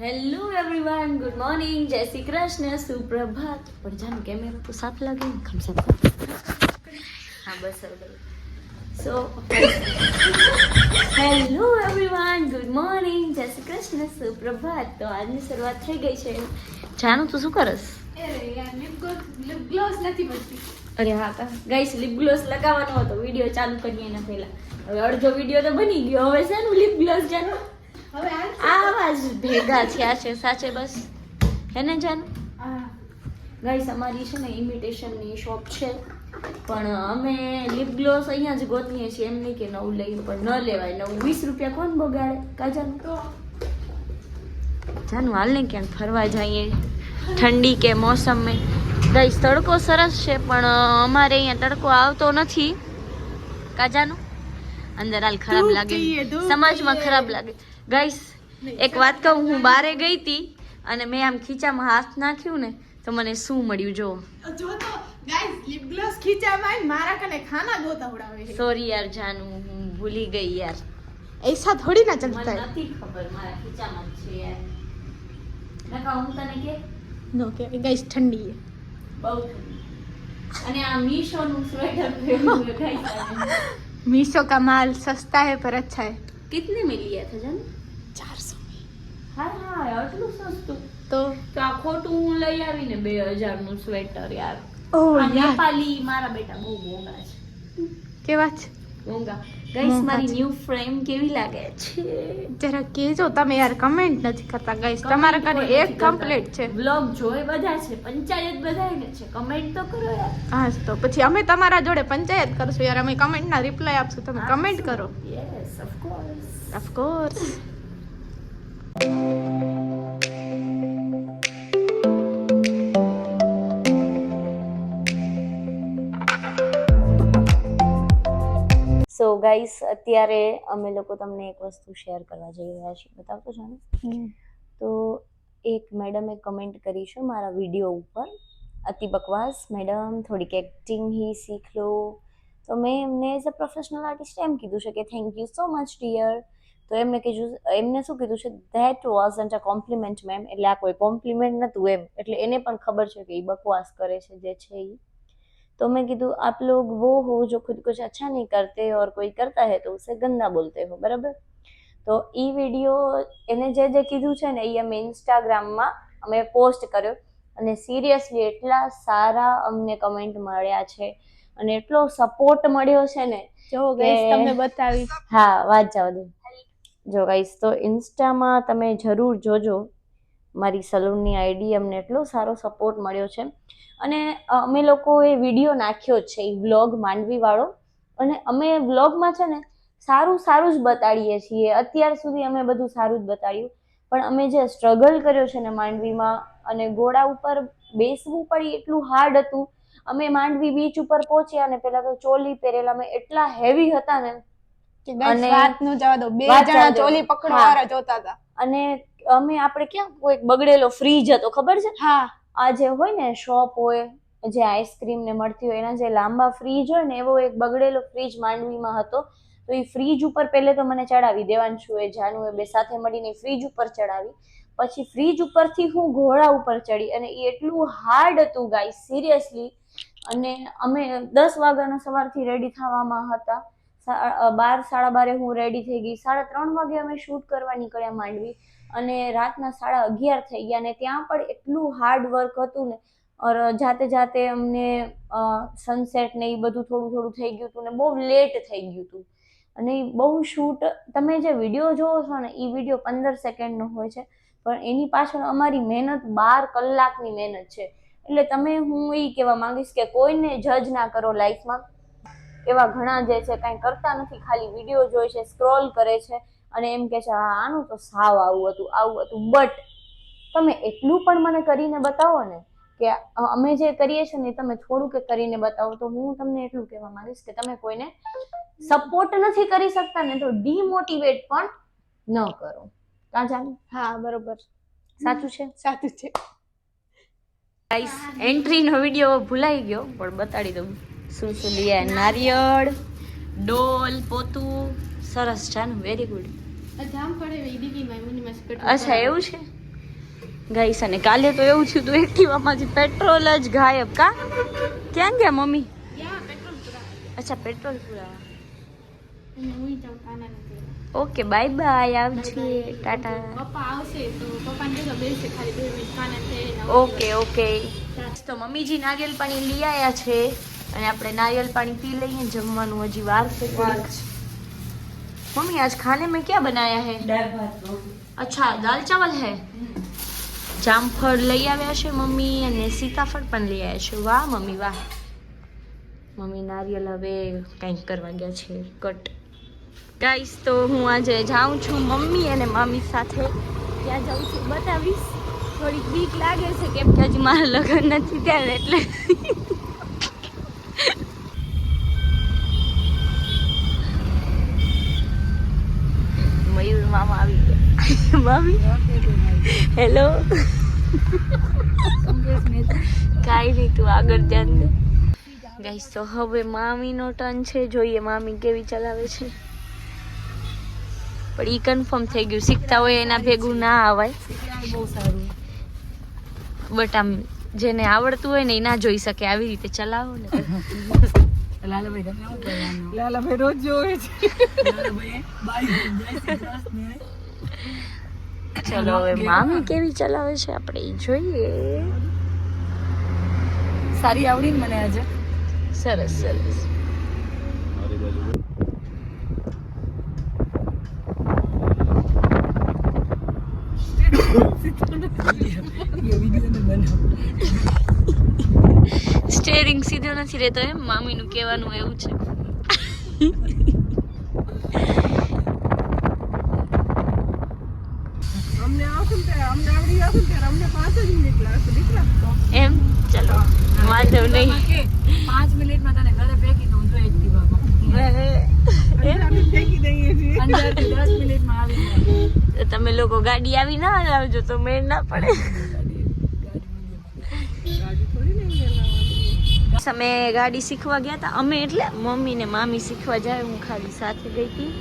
Hello everyone good morning જય શ્રી કૃષ્ણ સુપ્રભાત પણ જાન કેમેરા તો સાફ લાગે ને ખમસા હા બસ so hello everyone good morning જય શ્રી કૃષ્ણ સુપ્રભાત તો આજની શરૂઆત થઈ ગઈ છે. જાનું તું શું કરસ? અરે યાર લિપ ગ્લોસ નથી બચતી અરે હા કા ગાઈસ લિપ ગ્લોસ લગાવવાનો હતો. વીડિયો ચાલુ કરીએ એના પહેલા. હવે અડધો વીડિયો તો બની ગયો. હવે શેનું લિપ ગ્લોસ જાનું? હવે આ આ આવાજ ભેગા થયા છે. સાચે બસ. હે ને જાનું? ગાઈસ અમારી છે ને ઇમિટેશનની શોપ છે. પણ અમે લિપ ગ્લોસ અહીંયા જ ગોતીએ છીએ. એમ નહીં કે નવું લઈએ પણ ન લેવાય. નવું વીસ રૂપિયા કોણ બગાડે? કાજાનું જાનું? હાલ ને ક્યાંક ફરવા જઈએ? ઠંડી કે મોસમ? મેં ગાઈસ તડકો સરસ છે પણ અમારે અહીંયા તડકો આવતો નથી. કાજાનું અંદર હાલ ખરાબ લાગે. સમાજમાં ખરાબ લાગે. ગાઈસ એક વાત કહું હું બારે ગઈ હતી અને મેં આમ ખીચામાં હાથ નાખ્યું ને તો મને શું મળ્યું જો સોરી યાર જાનું હું ભૂલી ગઈ યાર. એસા થોડી ના ચલતા નથી ખબર મારા ખીચામાં છે યાર. ઠંડી છે. અને આ મીશો નું સ્વેટર मीशो का माल सस्ता है पर अच्छा है कितने में लिया था जान चार सौ હા હા આટલું સસ્તું तो તો આ ખોટું હું લઈ આવીને બે હજાર નું સ્વેટર યાર ओ આ यार નેપાલી મારા બેટા બહુ મોંઘા છે के बात મોંઘા ગાઈસ મારી ન્યુ ફ્રેમ કેવી લાગે? છે. જરા કેજો તમે યાર કમેન્ટ નથી કરતા ગાઈસ તમારા કને એક કમ્પ્લીટ છે. બ્લોગ જોય બધા છે પંચાયત બધાને છે. કમેન્ટ તો કરો યાર. હા તો પછી અમે તમારા જોડે પંચાયત કરશું યાર. અમે કમેન્ટના રિપ્લાય આપશું. તમે કમેન્ટ કરો. Yes of course of course so guys અત્યારે અમે લોકો તમને એક વસ્તુ શેર કરવા જઈ રહ્યા છીએ. બતાવતો છો ને તો એક મેડમે કમેન્ટ કરી છે મારા વીડિયો ઉપર. અતિ બકવાસ મેડમ થોડીક એક્ટિંગ હી શીખ લો. તો મેં એમને એઝ અ પ્રોફેશનલ આર્ટિસ્ટ એમ કીધું છે કે thank you so much dear તો એમને કીધું એમને શું કીધું છે? That wasn't a compliment ma'am એટલે આ કોઈ કોમ્પ્લિમેન્ટ નહોતું એમ. એટલે એને પણ ખબર છે કે એ બકવાસ કરે છે જે છે એ तो मैं कीधु आप लोग वो हो जो खुद कुछ अच्छा नहीं करते और कोई करता है तो उसे गंदा बोलते हो બરાબર તો એ વિડીયો એને જે જે કીધું છે ને એ અમે ઇન્સ્ટાગ્રામમાં અમે પોસ્ટ કર્યો અને સિરિયસલી એટલા સારા અમને કમેન્ટ મળ્યા છે અને એટલો સપોર્ટ મળ્યો છે ને જો guys, તમને બતાવી હા વાત જાવ દે જો ગાઈસ તો ઇન્સ્ટામાં તમે જરૂર જોજો મારી સલૂનની આઈડી અમને એટલો સારો સપોર્ટ મળ્યો છે. અને અમે લોકોએ વીડિયો નાખ્યો છે એ વ્લોગ માંડવીવાળો. અને અમે વ્લોગમાં છે ને સારું સારું જ બતાડીએ છીએ. અત્યાર સુધી અમે બધું સારું જ બતાડ્યું. પણ અમે જે સ્ટ્રગલ કર્યો છે ને માંડવીમાં અને ઘોડા ઉપર બેસવું પડી એટલું હાર્ડ હતું. અમે માંડવી બીચ ઉપર પહોંચ્યા અને પેલા તો ચોલી પહેરેલા. અમે એટલા હેવી હતા ને. અને વાતનું જવા દો. બે જણા ચોલી. પકડવા જોતા હતા. અને અમે આપણે ક્યાં કોઈ બગડેલો ફ્રીજ હતો ખબર છે? હા. આ જે હોય ને શોપ હોય જે આઈસ્ક્રીમ ને મળતી હોય એના જે લાંબા ફ્રીજ હોય ને એવો એક બગડેલો ફ્રીજ માંડવીમાં હતો. તો એ ફ્રીજ ઉપર પહેલે તો મને ચડાવી દેવાંશુ એ જાનુ એ બે સાથે મળીને ફ્રીજ ઉપર ચડાવી. પછી ફ્રીજ ઉપરથી હું ઘોડા ઉપર ચડી અને એ એટલું હાર્ડ હતું ગાય સિરિયસલી અને અમે દસ વાગ્યાના સવારથી રેડી થવામાં હતા. બાર, સાડા બારે હું રેડી થઈ ગઈ. સાડા ત્રણ વાગે અમે શૂટ કરવા નીકળ્યા માંડવી. અને રાતના સાડા અગિયાર થઈ ગયા ને ત્યાં પણ એટલું હાર્ડ વર્ક હતું ને. ઓર જાતે જાતે અમને સનસેટ ને એ બધું થોડું થોડું થઈ ગયું હતું ને બહુ લેટ થઈ ગયું હતું. અને એ બહુ શૂટ તમે જે વીડિયો જોવો છો ને એ વીડિયો પંદર સેકન્ડનો હોય છે. પણ એની પાછળ અમારી મહેનત બાર કલાકની મહેનત છે. એટલે તમે હું એ કહેવા માંગીશ કે કોઈને જજ ના કરો લાઈફમાં એવા ઘણા જે છે કાંઈ કરતા નથી ખાલી વીડિયો જોઈ છે સ્ક્રોલ કરે છે અને એમ કે છે હા આનું તો સાવ આવું હતું આવું હતું. બટ તમે એટલું પણ મને કરીને બતાવો ને કે અમે જે કરીએ છીએ ને તમે થોડું કે કરીને બતાવો તો હું તમને એટલું કહેવા માંગીશ કે તમે કોઈને સપોર્ટ નથી કરી શકતા ને તો ડીમોટિવેટ પણ ન કરો. કાં જાણે હા બરોબર. સાચું છે? સાચું છે. ગાઈસ એન્ટ્રીનો વીડિયો ભૂલાઈ ગયો પણ બતાડી દઉં. શું શું લીયા નારિયેળ ડોલ પોતું સરસ છે ને? વેરી ગુડ અચ્છા એવું છે? ગાઈસ અને કાલે તો એવું થયું હતું જ પેટ્રોલ જ ગાયબ. કા? ક્યાં ગયા મમ્મી? અચ્છા પેટ્રોલ પુરાવા. ઓકે બાય બાય આવજે ટાટા. પપ્પા આવશે તો પપ્પાને કહેજો બેસે ખાલી બે મિનિટ કાને ઓકે ઓકે. તો મમ્મીજી નારિયેલ પાણી લઈ આવ્યા છે. અને આપણે નારિયેલ પાણી પી લઈએ જમવાનું હજી વાર છે. મમ્મી આજ ખાને મેં ક્યાં બનાયા હે? દાળ ભાત અચ્છા દાલ ચાવલ હે? જામફળ લઈ આવ્યા છે મમ્મી અને સીતાફળ પણ લઈ આવ્યા છે. વાહ મમ્મી વાહ. મમ્મી નારિયેલ હવે કંઈક કરવા ગયા છે. કટ. ગાઈસ તો હું આજે જાઉં છું મમ્મી અને મામી સાથે. ત્યાં જાઉં છું બતાવીશ. થોડીક બીક લાગે છે કેમ કે હજી મારા લગ્ન નથી ત્યારે એટલે. ગયા હેલો કાંઈ નહીં તું આગળ ધ્યાન દે. ગાઈસ તો હવે મામીનો ટર્ન છે. જોઈએ મામી કેવી ચલાવે છે. પણ ઈ કન્ફર્મ થઈ ગયું. શીખતા હોય એના ભેગું ના આવાય. બહુ સારું બટ આમ જેને આવડતું હોય ને એ ના જોઈ શકે. આવી રીતે ચલાવો ને. લાલાભાઈ તમને શું કહેવાનું લાલાભાઈ રોજ જોવે છે લાલાભાઈ બાઈ જય શ્રી કૃષ્ણ. ચલો હવે મામી કેવી ચલાવે છે? આપણે જોઈએ. સારી આવડી ને મને આજે? સરસ સરસ. સ્ટેરિંગ સીધો નથી રહેતો એમ? મામીનું કહેવાનું એવું છે અમને આવશે ને ત્યારે અમને આવડી આવશે ને ત્યારે અમને પાંચ જ મિનિટ લાગશે દીકરા એમ? ચલો વાંધો નહીં. પાંચ મિનિટમાં તને ઘરે ફેંકી દઉં જો એક દીવામાં ફેંકી દઈએ છીએ. દસ મિનિટમાં આવી તો તમે લોકો ગાડી આવી ના લાવજો તો મેળ ના પડે. અમે ગાડી શીખવા ગયા હતા અમે એટલે મમ્મી ને મામી શીખવા જાય હું ખાલી સાથે ગઈ હતી.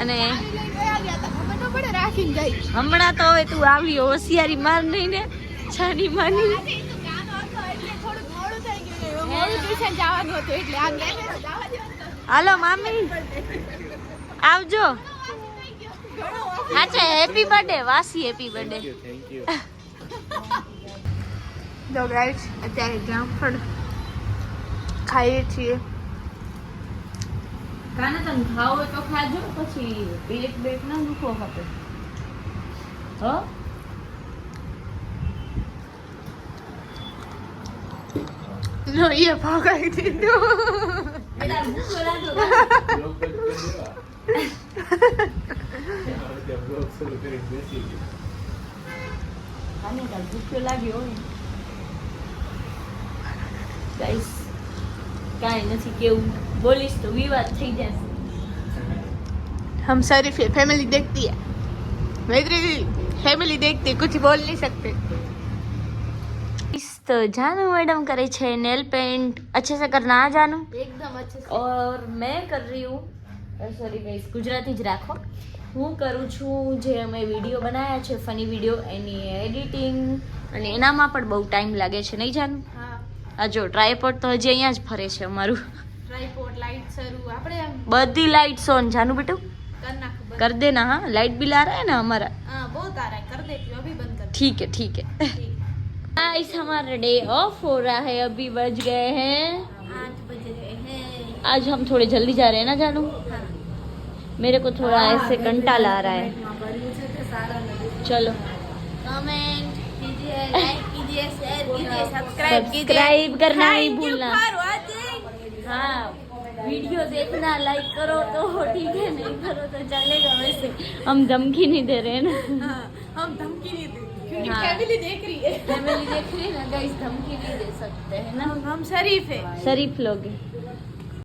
અને રાખીને જાય. હમણાં તો હવે તું આવી હોશિયારી માર નહીં ને છાની માની. હાલો મામી. આવજો. હા હેપી બર્થડે વાસી હેપી બર્થડે તો ગાઈસ અત્યારે જામફળ ખાઈએ છીએ. કાને તને ખાવ હોય તો ખાજો પછી પેટ બેટ ના દુખો ખપે હો? નો એ ભાગાઈ દીધો. બેટા ભૂખો ભૂખ્યો લાગ્યો હોય. ગાઈસ કાંઈ નથી કેવું બોલીશ તો વિવાદ થઈ જશે हम शरीफ है फैमिली देखती है मैत्री फैमिली देखती है कुछ बोल नहीं सकते इस तो जानू मैडम करे छे नेल पेंट अच्छे से करना आ जानू एकदम अच्छे और मैं कर રહી હું સોરી ગાઈસ ગુજરાતી જ રાખો હું કરું છું જે અમે વિડીયો બનાવ્યા છે ફની વિડીયો એની એડિટિંગ અને એનામાં પણ બહુ ટાઈમ લાગે છે નહીં જાનું हाँ આ જો ટ્રાયપોડ તો હજી અહીંયા જ ફરે છે અમારું. ટ્રાયપોડ લાઈટ શરૂ આપણે બધી લાઈટ્સ ઓન गाइस हमारा डे ऑफ़ हो रहा है अभी बज गए हैं है। आज हम थोड़े जल्दी जा रहे हैं ना जानू हाँ। मेरे को थोड़ा आ, ऐसे घंटा ला रहा है चलो कमेंट कीजिए कीजिए शेयर कीजिए सब्सक्राइब सब्सक्राइब करना नहीं भूलना फॉर वाचिंग हाँ वीडियो देखना लाइक करो तो ठीक है नहीं करो तो चलेगा वैसे हम धमकी नहीं दे रहे हैं ना हाँ हम धमकी नहीं देते क्योंकि हाँ। फैमिली देख रही है फैमिली देख रही है ना गाइस धमकी नहीं दे सकते है ना हम हम शरीफ है शरीफ लोग हैं